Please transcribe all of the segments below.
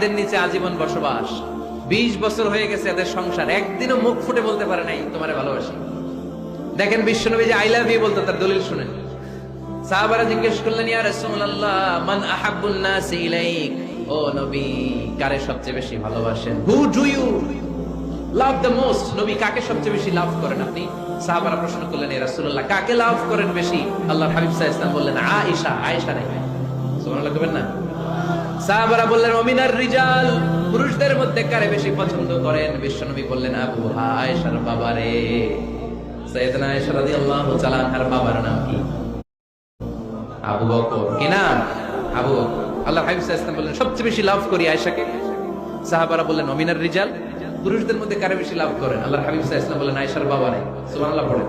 ছাদের নিচে আজীবন বসবাস। বিশ বছর হয়ে গেছে এদের সংসার। একদিনও মুখ ফুটে বলতে পারে নাই, তোমারে ভালোবাসি। দেখেন বিশ্বনবী যে আই লাভ ইউ বলতো তার দলিল শুনেন। সাহাবারা জিজ্ঞেস করলেন, ইয়া রাসূলুল্লাহ, মান আহাব্বুন নাস ইলাইক? ও নবী, কারে সবচেয়ে বেশি ভালোবাসেন? Who do you love the most নবী, কাকে সবচেয়ে বেশি লাভ করেন? আপনি সাহাবারা প্রশ্ন করলেন ইয়া রাসূলুল্লাহ, কাকে লাভ করেন বেশি? আল্লাহর হাবিব সাল্লাল্লাহু আলাইহি বললেন, আয়েশা আয়েশা রে সুবহানাল্লাহ কবেন না? সাহাবারা বললেন, অমিনার রিজাল। পুরুষদের মধ্যে কারে বেশি পছন্দ করেন? বিশ্বনবী বললেন, আবু আয়েশার বাবারে। আয়েশা রাদিয়াল্লাহু তাআলা বাবার নাম কি? আবু বকর। কি নাম? আবু আল্লাহ হাবিব সাল্লাল্লাহু বললেন, সবচেয়ে বেশি লাভ করি আয়েশাকে। সাহাবারা বললেন, অমিনার রিজাল? পুরুষদের মধ্যে কারে বেশি লাভ করেন? আল্লাহ হাবিব সাল্লাল্লাহু বললেন, আয়েশার বাবারে সুবহানাল্লাহ পড়েন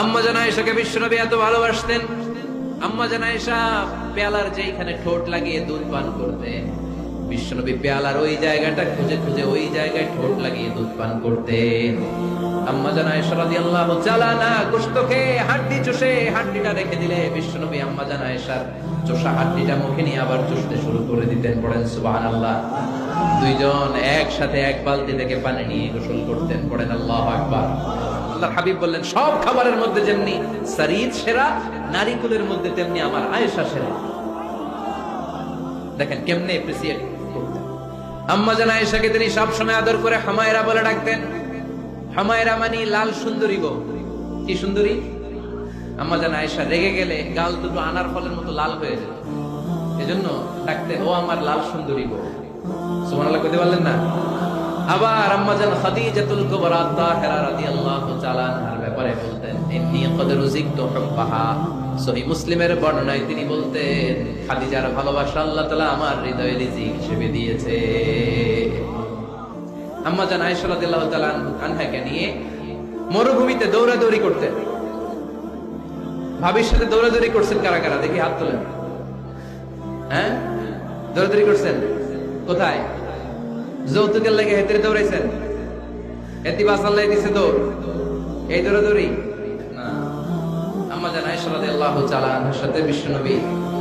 আম্মা জান আয়েশাকে বিশ্বনবী এত ভালোবাসতেন। আম্মা জান আয়েশা, পেয়ালার যেখানে ঠোঁট লাগিয়ে দুধ পান করতে, বিশ্বনবী পেয়ালার ওই জায়গাটা খুঁজে খুঁজে ওই জায়গায় ঠোঁট লাগিয়ে দুধ পান করতেন আম্মা চষে হাড্ডিটা রেখে দিলে বিশ্বনবী আম্মা জান হাড্ডিটা মুখে নিয়ে আবার চষতে শুরু করে দিতেন সুবহানাল্লাহ। দুইজন একসাথে এক বালতি থেকে পানি নিয়ে গোসল করতেন, পড়েন আল্লাহ আকবার। আল্লাহর হাবিব বললেন, সব খাবারের মধ্যে যেমনি সারিদ সেরা, নারিকুলের মধ্যে তেমনি আমার আয়েশা সেরা। দেখেন কেমনে এপ্রিসিয়েট আম্মা জান আয়েশাকে তিনি আদর করে হামায়রা বলে ডাকতেন, হামায়রা মানে লাল সুন্দরী গো। কি সুন্দরী? আম্মা জান আয়েশা রেগে গেলে গাল দুটো আনার ফলের মতো লাল হয়ে যেত। এজন্য ডাকতেন, ও আমার লাল সুন্দরী গো। সুবহানাল্লাহ কইতে পারলেন না? আবার আম্মাজান খাদিজাতুল কুবরা তাহেরা রাদিয়াল্লাহু তাআলা আনহার ব্যাপারে বলতেন, ইন্নী কদ রুজিকতু হুব্বাহা। সহিহ মুসলিমের বর্ণনায় তিনি বলতেন, খাদিজার ভালোবাসা আল্লাহ তাআলা আমার হৃদয়ে রিজিক হিসেবে দিয়েছে। আম্মাজান আয়েশা রাদিয়াল্লাহু তাআলা আনহাকে নিয়ে মরুভূমিতে দৌড়াদৌড়ি করতেন। সাথে দৌড়াদৌড়ি করছেন কারা কারা? দেখি হাত তোলেন। হ্যাঁ? দৌড়াদৌড়ি করছেন? কোথায়? যৌতুকের লেগে হেতে দৌড়াইছেন হেতি বাসাল্লাই দিছে দৌড়। এই রাদিয়াল্লাহু তাআলা সাথে বিশ্বনবী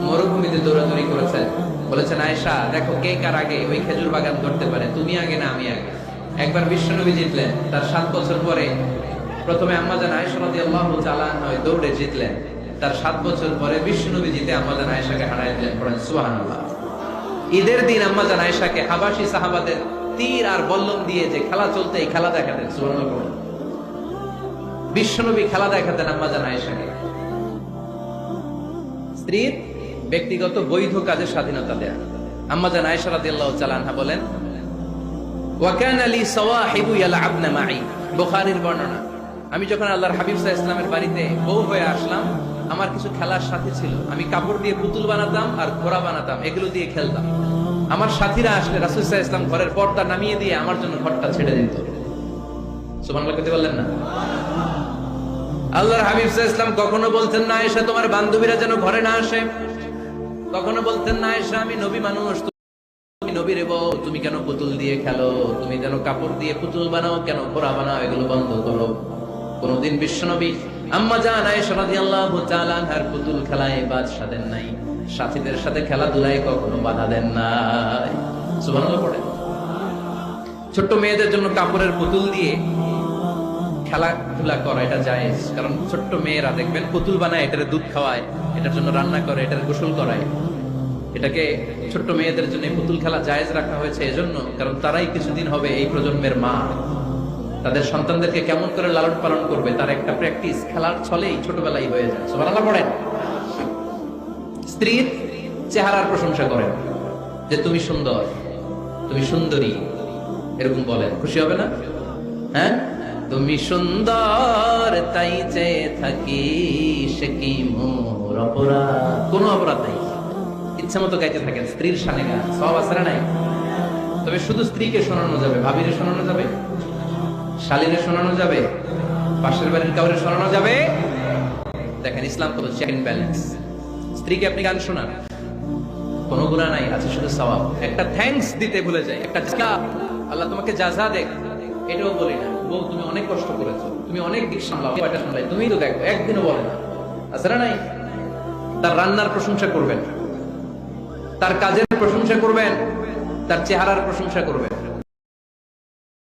মরুভূমিতে দৌড়াদৌড়ি করেছেন। বলেছেন, আয়েশা, দেখো কে কার আগে ওই খেজুর বাগান পারে, তুমি আগে না আমি আগে। একবার বিশ্বনবী জিতলেন। তার সাত বছর পরে প্রথমে আম্মা জান আয়েশা রাদিয়াল্লাহু আনহা ওই দৌড়ে জিতলেন। তার সাত বছর পরে বিশ্বনবী জিতে আম্মা জান আয়েশাকে হারাই দিলেন পড়েন ঈদের দিন আম্মা জান আয়েশাকে হাবাসি সাহাবাদের তীর আর বল্লম দিয়ে যে খেলা চলতে এই খেলা দেখাতেন বলেন। বিশ্বনবী খেলা দেখাতেন আম্মা জান আয়েশাকে। স্ত্রীর ব্যক্তিগত বৈধ কাজের স্বাধীনতা দেয়া আম্মা জান আয়েশা রাদিয়াল্লাহু তাআলা বলেন ওয়াকান আলী সাওয়াহিবু ইয়ালআবনা মাই বুখারীর বর্ণনা, আমি যখন আল্লাহর হাবিব সাল্লাল্লাহু ইসলামের বাড়িতে বউ হয়ে আসলাম আমার কিছু খেলার সাথী ছিল। আমি কাপড় দিয়ে পুতুল বানাতাম আর ঘোড়া বানাতাম, এগুলো দিয়ে খেলতাম। আমার সাথীরা আসলে রাসূল সাল্লাল্লাহু ইসলাম ঘরের পর্দা নামিয়ে দিয়ে আমার জন্য ঘরটা ছেড়ে দিত। আল্লাহর হাবিব ইসলাম কখনো বলতেন, না আয়েশা তোমার বান্ধবীরা যেন ঘরে না আসে। কখনো বলতেন, না আয়েশা আমি নবী মানুষ, তুমি তুমি কেন পুতুল দিয়ে খেলো? তুমি যেন কাপড় দিয়ে পুতুল বানাও, কেন ঘোড়া বানাও, এগুলো বন্ধ করো। কোনদিন বিশ্বনবী আম্মা জান আয়েশা রাদিয়াল্লাহু তাআলা আনহার পুতুল খেলায় নাই। সাথীদের সাথে খেলাধুলায় কখনো বাধা দেন নাই। সুবহানাল্লাহ পড়ে। ছোট্ট মেয়েদের জন্য কাপড়ের পুতুল দিয়ে খেলাধুলা করা এটা জায়েজ। কারণ ছোট্ট মেয়েরা দেখবেন পুতুল বানায়, এটার দুধ খাওয়ায়, এটার জন্য রান্না করে, এটার গোসল করায়। এটাকে ছোট্ট মেয়েদের জন্য পুতুল খেলা জায়েজ রাখা হয়েছে এজন্য, কারণ তারাই কিছুদিন হবে এই প্রজন্মের মা। তাদের সন্তানদেরকে কেমন করে লালন পালন করবে, তার একটা প্র্যাকটিস খেলার ছলেই ছোটবেলায় হয়ে যায়। সুবহানাল্লাহ পড়েন। স্ত্রীর চেহারার প্রশংসা করেন, যে তুমি সুন্দর, তুমি সুন্দরী, এরকম বলেন। খুশি হবে না? হ্যাঁ? তুমি সুন্দর, তাই চেয়ে থাকি, সে কি মোর অপরাধ? কোন অপরাধ নাই। ইচ্ছা মতো গাইতে থাকেন, স্ত্রীর সানে গান। সব আসরা নাই? তবে শুধু স্ত্রীকে শোনানো যাবে, ভাবিরে শোনানো যাবে। শালীরে শোনানো যাবে? পাশের বাড়ির কাউরে শোনানো যাবে? দেখেন, ইসলাম কত চেক ব্যালেন্স স্ত্রীকে আপনি গান শোনান। কোনো গুণা নাই, আছে শুধু সওয়াব। একটা থ্যাঙ্কস দিতে ভুলে যাই, একটা আল্লাহ তোমাকে জাযা দেখ, এটাও বলি না। বউ, তুমি অনেক কষ্ট করেছ, তুমি অনেক দিক সামলাও কয়টা সামলাই তুমি তো দেখো, একদিনও বলে না। আছে না নাই? তার রান্নার প্রশংসা করবেন, তার কাজের প্রশংসা করবেন, তার চেহারার প্রশংসা করবে